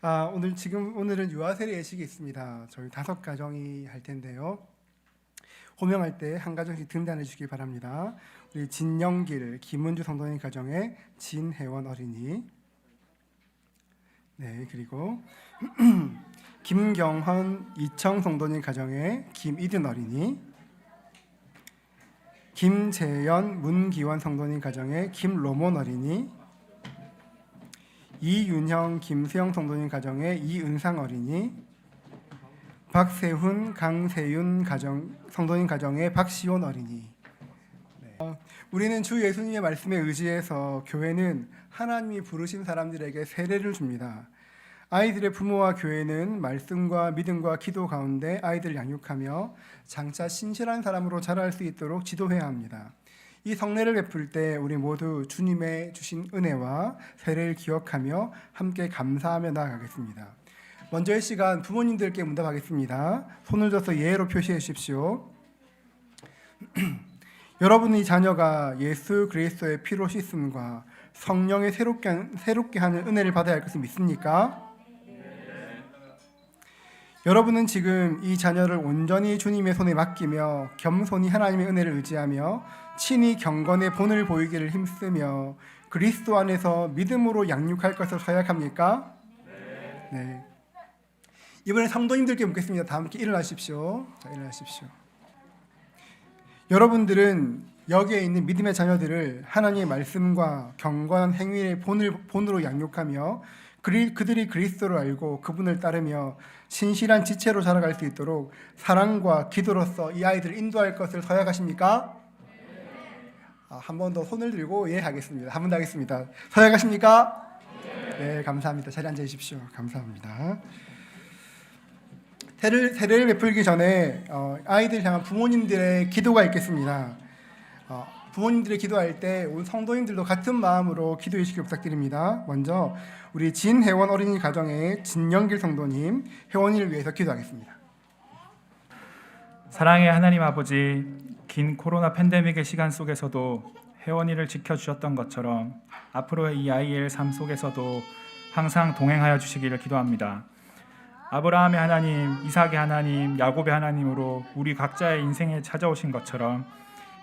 아, 오늘 지금 오늘은 유아세례 예식이 있습니다. 저희 다섯 가정이 할 텐데요. 호명할 때 한 가정씩 등단해 주시기 바랍니다. 우리 진영길 김은주 성도님 가정의 진혜원 어린이. 네, 그리고 김경헌 이청 성도님 가정의 김이든 어린이. 김재현 문기원 성도님 가정의 김로몬 어린이. 이윤형 김수영 성도님 가정의 이은상 어린이 박세훈 강세윤 가정 성도님 가정의 박시온 어린이 네. 어, 우리는 주 예수님의 말씀에 의지해서 교회는 하나님이 부르신 사람들에게 세례를 줍니다. 아이들의 부모와 교회는 말씀과 믿음과 기도 가운데 아이들을 양육하며 장차 신실한 사람으로 자랄 수 있도록 지도해야 합니다. 이 성례를 베풀 때 우리 모두 주님의 주신 은혜와 세례를 기억하며 함께 감사하며 나아가겠습니다. 먼저 이 시간 부모님들께 문답하겠습니다. 손을 들어서 예로 표시해 주십시오. 여러분의 자녀가 예수 그리스도의 피로 씻음과 성령의 새롭게, 새롭게 하는 은혜를 받아야 할 것을 믿습니까? 여러분은 지금 이 자녀를 온전히 주님의 손에 맡기며 겸손히 하나님의 은혜를 의지하며 친히 경건의 본을 보이기를 힘쓰며 그리스도 안에서 믿음으로 양육할 것을 서약합니까? 네. 이번에 성도님들께 묻겠습니다. 다 함께 일어나십시오. 자, 일어나십시오. 여러분들은 여기에 있는 믿음의 자녀들을 하나님의 말씀과 경건한 행위의 본을 본으로 양육하며 그리, 그들이 그리스도를 알고 그분을 따르며 신실한 지체로 자라갈 수 있도록 사랑과 기도로서 이 아이들을 인도할 것을 서약하십니까? 아, 한번 더 손을 들고 예 하겠습니다. 한 번 더 하겠습니다. 서약하십니까? 네, 감사합니다. 자리 앉아 주십시오. 감사합니다. 세례를, 세례를 베풀기 전에 어, 아이들 향한 부모님들의 기도가 있겠습니다. 어, 부모님들이 기도할 때 우리 성도님들도 같은 마음으로 기도해 주시길 부탁드립니다. 먼저 우리 진혜원 어린이 가정의 진영길 성도님 혜원이를 위해서 기도하겠습니다. 사랑의 하나님 아버지, 긴 코로나 팬데믹의 시간 속에서도 혜원이를 지켜주셨던 것처럼 앞으로의 이 아이의 삶 속에서도 항상 동행하여 주시기를 기도합니다. 아브라함의 하나님, 이삭의 하나님, 야곱의 하나님으로 우리 각자의 인생에 찾아오신 것처럼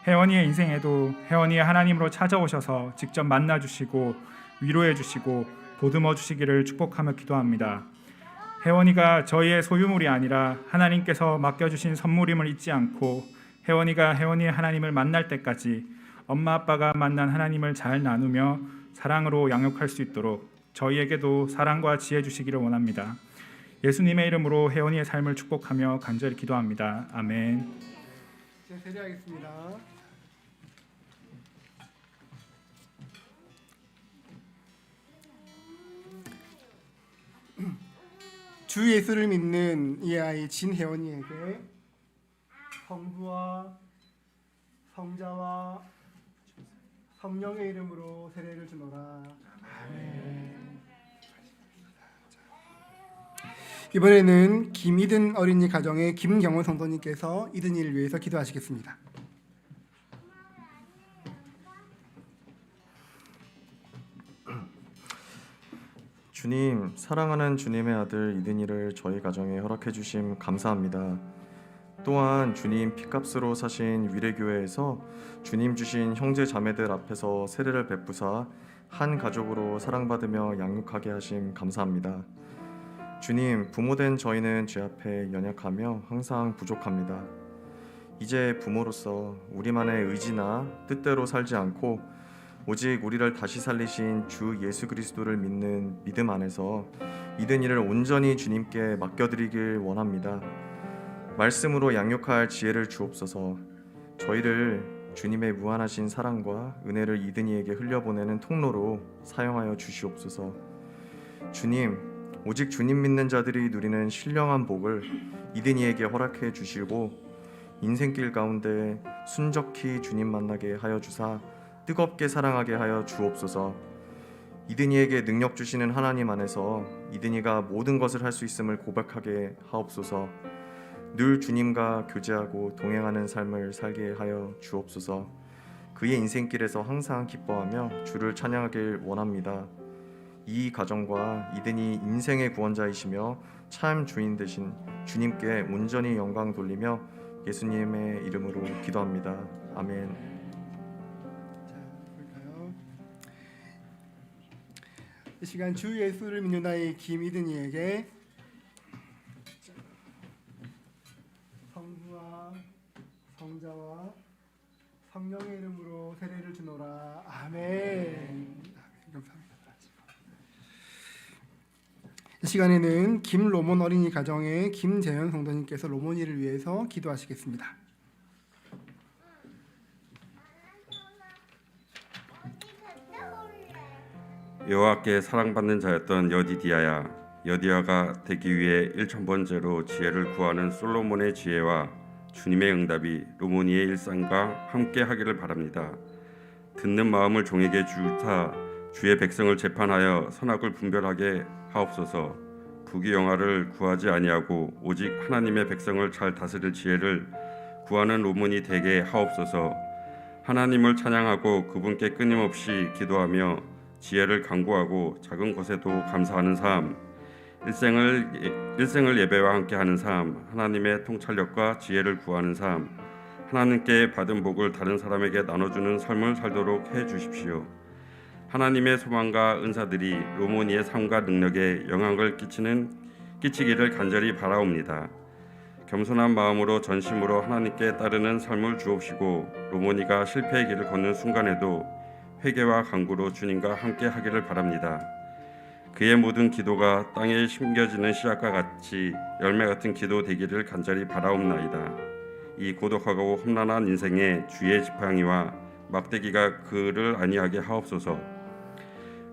혜원이의 인생에도 혜원이의 하나님으로 찾아오셔서 직접 만나 주시고 위로해 주시고 보듬어 주시기를 축복하며 기도합니다. 혜원이가 저희의 소유물이 아니라 하나님께서 맡겨 주신 선물임을 잊지 않고 혜원이가 혜원이의 하나님을 만날 때까지 엄마 아빠가 만난 하나님을 잘 나누며 사랑으로 양육할 수 있도록 저희에게도 사랑과 지혜 주시기를 원합니다. 예수님의 이름으로 혜원이의 삶을 축복하며 간절히 기도합니다. 아멘. 제 세례하겠습니다. 주 예수를 믿는 이 아이 진혜원이에게 성부와 성자와 성령의 이름으로 세례를 주노라. 아멘. 이번에는 김이든 어린이 가정의 김경원 성도님께서 이든이를 위해서 기도하시겠습니다. 주님, 사랑하는 주님의 아들 이든이를 저희 가정에 허락해 주심 감사합니다. 또한 주님 피값으로 사신 위례교회에서 주님 주신 형제 자매들 앞에서 세례를 베푸사 한 가족으로 사랑받으며 양육하게 하심 감사합니다. 주님, 부모된 저희는 죄 앞에 연약하며 항상 부족합니다. 이제 부모로서 우리만의 의지나 뜻대로 살지 않고 오직 우리를 다시 살리신 주 예수 그리스도를 믿는 믿음 안에서 이든이를 온전히 주님께 맡겨드리길 원합니다. 말씀으로 양육할 지혜를 주옵소서. 저희를 주님의 무한하신 사랑과 은혜를 이든이에게 흘려보내는 통로로 사용하여 주시옵소서. 주님, 오직 주님 믿는 자들이 누리는 신령한 복을 이든이에게 허락해 주시고 인생길 가운데 순적히 주님 만나게 하여 주사 뜨겁게 사랑하게 하여 주옵소서. 이든이에게 능력 주시는 하나님 안에서 이든이가 모든 것을 할 수 있음을 고백하게 하옵소서. 늘 주님과 교제하고 동행하는 삶을 살게 하여 주옵소서. 그의 인생길에서 항상 기뻐하며 주를 찬양하길 원합니다. 이 가정과 이든이 인생의 구원자이시며 참 주인 되신 주님께 온전히 영광 돌리며 예수님의 이름으로 기도합니다. 아멘. 이 시간 주 예수를 믿는 아이 김이든이에게 성자와 성령의 이름으로 세례를 주노라. 아멘. 아멘. 감사합니다. 이 시간에는 김로몬 어린이 가정의 김재현 성도님께서 로몬이를 위해서 기도하시겠습니다. 여호와께 사랑받는 자였던 여디디아야 여디아가 되기 위해 일천 번째로 지혜를 구하는 솔로몬의 지혜와 주님의 응답이 로모니의 일상과 함께 하기를 바랍니다. 듣는 마음을 종에게 주타 주의 백성을 재판하여 선악을 분별하게 하옵소서. 부귀 영화를 구하지 아니하고 오직 하나님의 백성을 잘 다스릴 지혜를 구하는 로몬이 되게 하옵소서. 하나님을 찬양하고 그분께 끊임없이 기도하며 지혜를 강구하고 작은 것에도 감사하는 삶, 일생을 예- 일생을 예배와 함께 하는 삶, 하나님의 통찰력과 지혜를 구하는 삶, 하나님께 받은 복을 다른 사람에게 나눠주는 삶을 살도록 해 주십시오. 하나님의 소망과 은사들이 로모니의 삶과 능력에 영향을 끼치는 끼치기를 간절히 바라옵니다. 겸손한 마음으로 전심으로 하나님께 따르는 삶을 주옵시고 로모니가 실패의 길을 걷는 순간에도 회개와 간구로 주님과 함께 하기를 바랍니다. 그의 모든 기도가 땅에 심겨지는 씨앗과 같이 열매 같은 기도 되기를 간절히 바라옵나이다. 이 고독하고 험난한 인생에 주의 지팡이와 막대기가 그를 아니하게 하옵소서.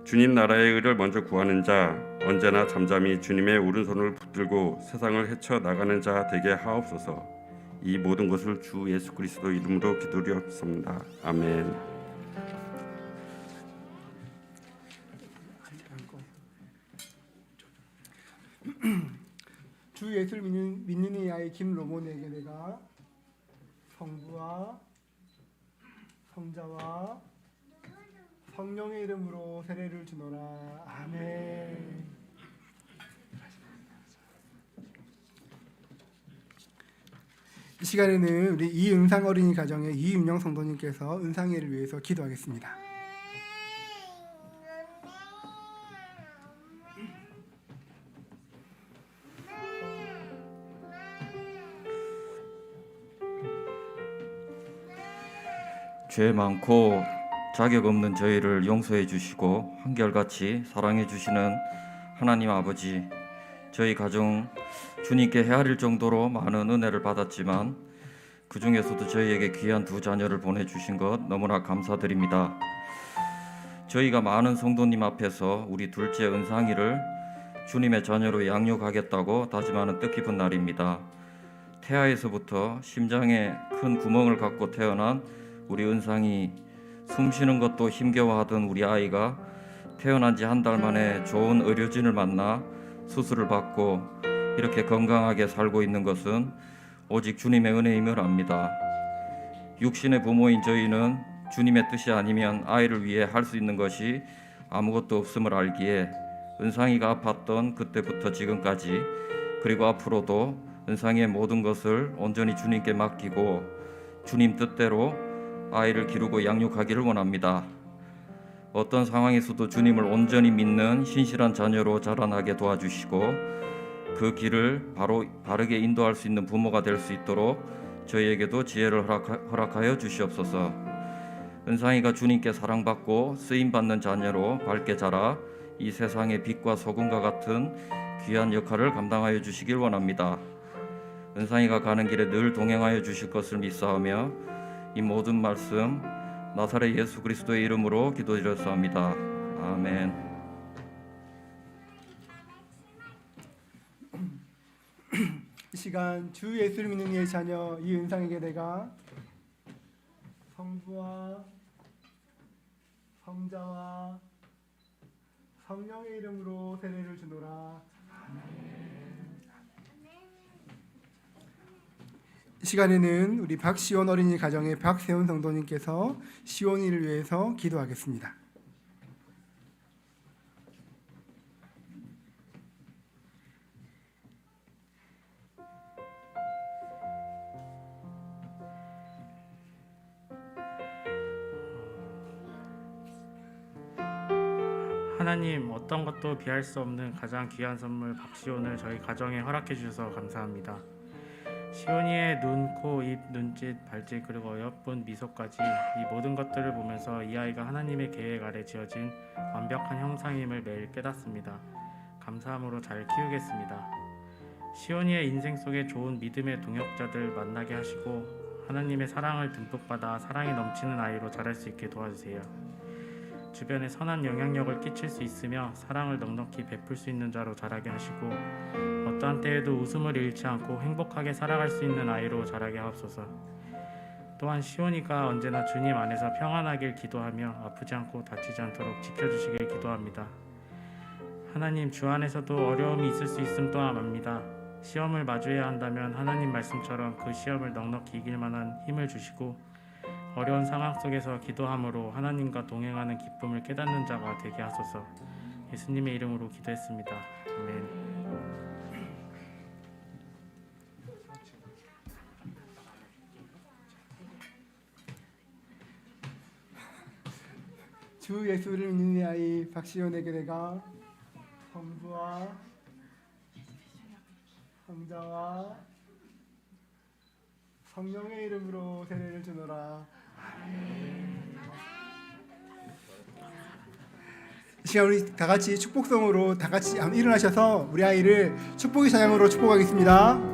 주님 나라의 의를 먼저 구하는 자 언제나 잠잠히 주님의 오른손을 붙들고 세상을 헤쳐 나가는 자 되게 하옵소서. 이 모든 것을 주 예수 그리스도 이름으로 기도드렸습니다. 아멘. 주 예수를 믿는, 믿는 이 아이 김로몬에게 내가 성부와 성자와 성령의 이름으로 세례를 주노라 아멘. 이 시간에는 우리 이은상 어린이 가정의 이윤영 성도님께서 은상이를 위해서 기도하겠습니다. 죄 많고 자격 없는 저희를 용서해 주시고 한결같이 사랑해 주시는 하나님 아버지 저희 가정 주님께 헤아릴 정도로 많은 은혜를 받았지만 그 중에서도 저희에게 귀한 두 자녀를 보내주신 것 너무나 감사드립니다. 저희가 많은 성도님 앞에서 우리 둘째 은상이를 주님의 자녀로 양육하겠다고 다짐하는 뜻깊은 날입니다. 태아에서부터 심장에 큰 구멍을 갖고 태어난 우리 은상이 숨 쉬는 것도 힘겨워하던 우리 아이가 태어난 지 한 달 만에 좋은 의료진을 만나 수술을 받고 이렇게 건강하게 살고 있는 것은 오직 주님의 은혜임을 압니다. 육신의 부모인 저희는 주님의 뜻이 아니면 아이를 위해 할 수 있는 것이 아무것도 없음을 알기에 은상이가 아팠던 그때부터 지금까지 그리고 앞으로도 은상이의 모든 것을 온전히 주님께 맡기고 주님 뜻대로 아이를 기르고 양육하기를 원합니다. 어떤 상황에서도 주님을 온전히 믿는 신실한 자녀로 자라나게 도와주시고 그 길을 바로 바르게 인도할 수 있는 부모가 될 수 있도록 저희에게도 지혜를 허락하, 허락하여 주시옵소서. 은상이가 주님께 사랑받고 쓰임 받는 자녀로 밝게 자라 이 세상의 빛과 소금과 같은 귀한 역할을 감당하여 주시길 원합니다. 은상이가 가는 길에 늘 동행하여 주실 것을 믿사오며 이 모든 말씀 나사렛 예수 그리스도의 이름으로 기도드렸사옵니다. 아멘. 이 시간 주 예수를 믿는 이의 자녀 이은상에게 내가 성부와 성자와 성령의 이름으로 세례를 주노라. 이 시간에는 우리 박시원 어린이 가정의 박세훈 성도님께서 시원이를 위해서 기도하겠습니다. 하나님 어떤 것도 비할 수 없는 가장 귀한 선물 박시온을 저희 가정에 허락해 주셔서 감사합니다. 시온이의 눈, 코, 입, 눈짓, 발짓 그리고 어여쁜 미소까지 이 모든 것들을 보면서 이 아이가 하나님의 계획 아래 지어진 완벽한 형상임을 매일 깨닫습니다. 감사함으로 잘 키우겠습니다. 시온이의 인생 속에 좋은 믿음의 동역자들 만나게 하시고 하나님의 사랑을 듬뿍 받아 사랑이 넘치는 아이로 자랄 수 있게 도와주세요. 주변에 선한 영향력을 끼칠 수 있으며 사랑을 넉넉히 베풀 수 있는 자로 자라게 하시고 어떠한 때에도 웃음을 잃지 않고 행복하게 살아갈 수 있는 아이로 자라게 하옵소서. 또한 시온이가 언제나 주님 안에서 평안하길 기도하며 아프지 않고 다치지 않도록 지켜주시길 기도합니다. 하나님 주 안에서도 어려움이 있을 수 있음 또한 압니다. 시험을 마주해야 한다면 하나님 말씀처럼 그 시험을 넉넉히 이길 만한 힘을 주시고 어려운 상황 속에서 기도함으로 하나님과 동행하는 기쁨을 깨닫는 자가 되게 하소서. 예수님의 이름으로 기도했습니다. 아멘. 주 예수를 믿는 이 아이 박시온에게 내가 성부와 성자와 성령의 이름으로 세례를 주노라. 이 시간 우리 다 같이 축복성으로 다 같이 일어나셔서 우리 아이를 축복의 찬양으로 축복하겠습니다.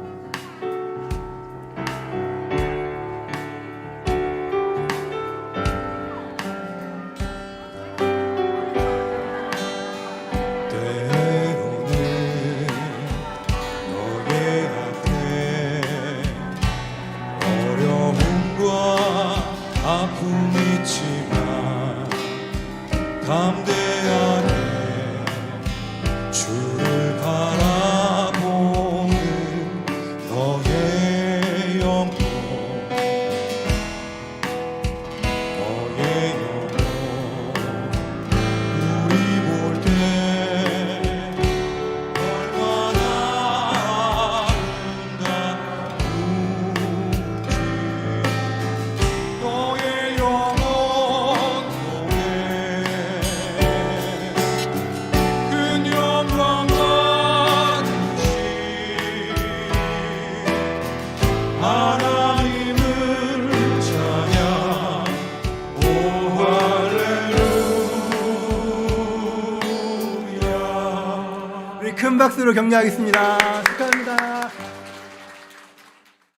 박수로 격려하겠습니다.